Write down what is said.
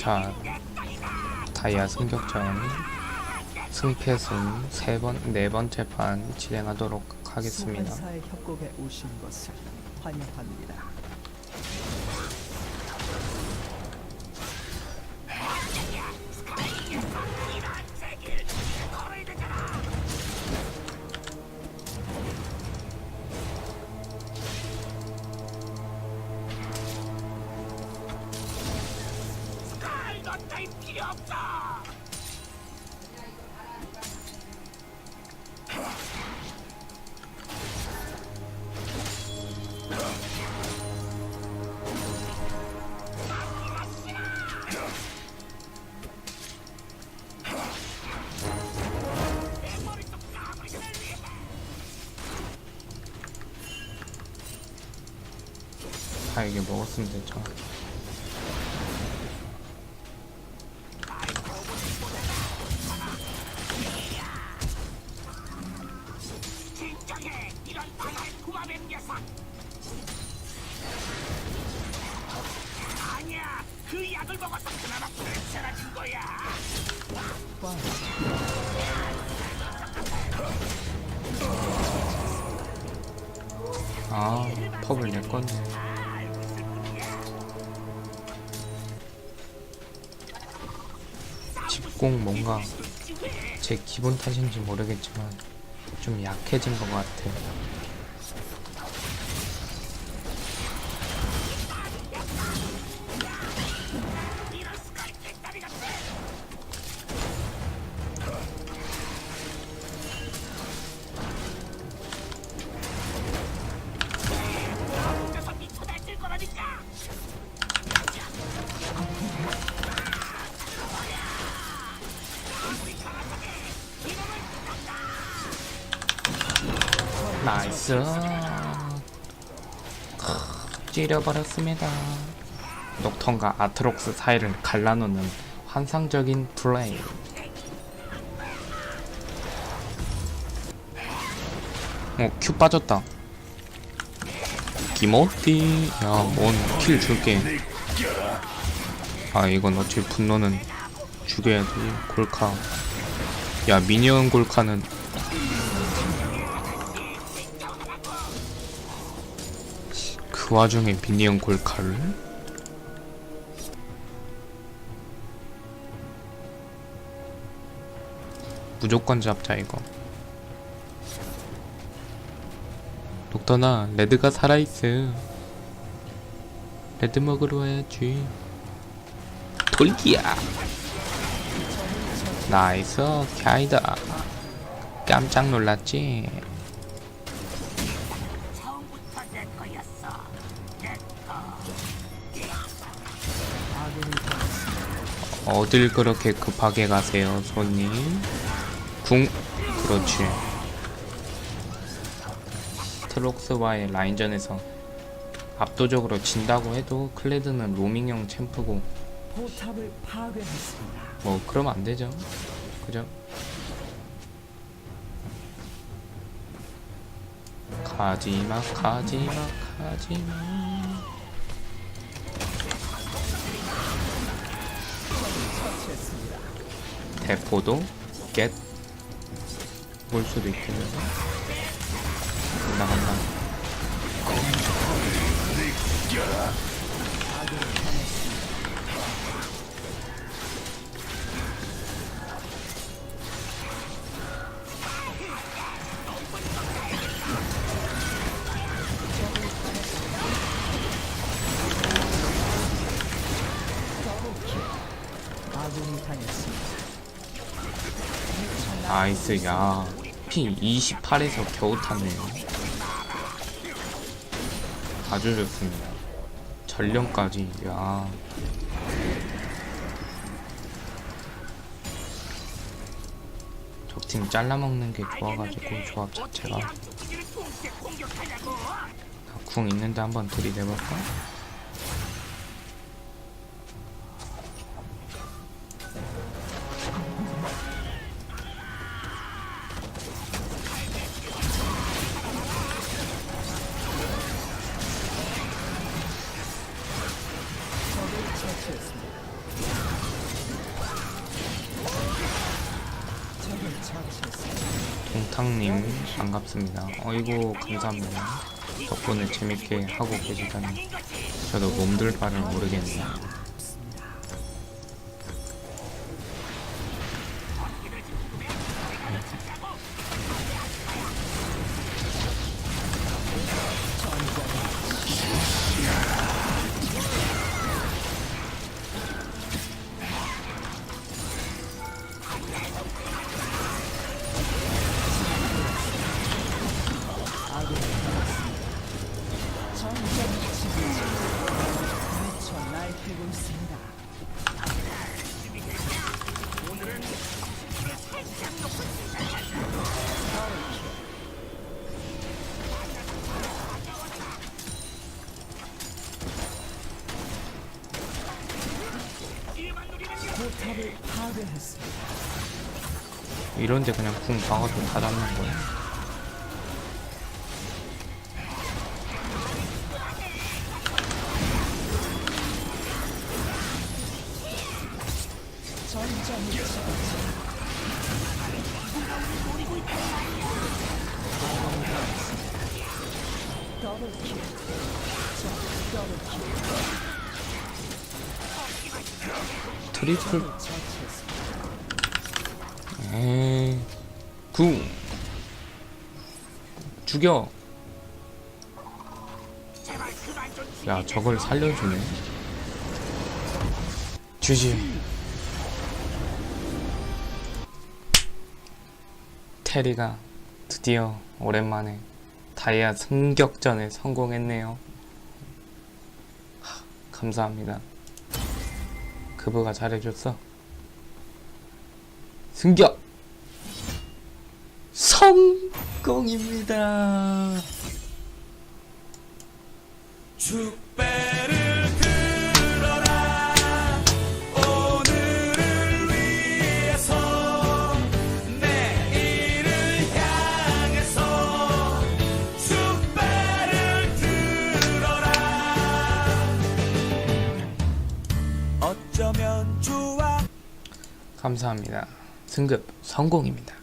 자, 다이아 승격전 승패승 세 번, 네 번째 판 진행하도록 하겠습니다. 다 이게 먹었으면 되죠. 약을 먹어서 그나마 괜찮아진 거야 아, 펍을 내 건데. 집공 뭔가 제 기본 탓인지 모르겠지만 좀 약해진 것 같아요. 나이스. 찌려버렸습니다. 녹턴과 아트록스 사이를 갈라놓는 환상적인 플레이. 어, 큐 빠졌다. 기모띠. 야, 뭔킬 줄게. 아, 이건 어차피 분노는 죽여야지. 골카. 야, 미니언 골카는 그 와중에 미니언 골카를? 무조건 잡자 이거. 독터나 레드가 살아있어 레드 먹으러 와야지. 돌기야! 나이스 캬이다. 깜짝 놀랐지 어딜 그렇게 급하게 가세요, 손님? 궁, 그렇지. 트록스와의 라인전에서 압도적으로 진다고 해도 클레드는 로밍형 챔프고. 뭐 그러면 안 되죠. 그죠? 가지마, 가지마, 가지마. 대포도 겟. 볼 수도 있겠는데. 나간다. 나이스, 야. 피 28에서 겨우 탔네요. 아주 좋습니다. 전령까지, 야. 적팀 잘라먹는 게 좋아가지고 조합 자체가 궁 있는데 한번 들이대볼까? 이상님 반갑습니다. 어이구 감사합니다. 덕분에 재밌게 하고 계시다니 저도 몸둘 바를 모르겠네요. 이런데 그냥 궁 박아도 다 잡는 거야. 지배자 더블킬 자, 더블 킬 트리플. 에이 궁 죽여. 야 저걸 살려주네. 주지. 테리가 드디어 오랜만에 다이아 승격전에 성공했네요. 하, 감사합니다. 그부가 잘해줬어. 승격! 성공입니다. 축 감사합니다. 승급 성공입니다.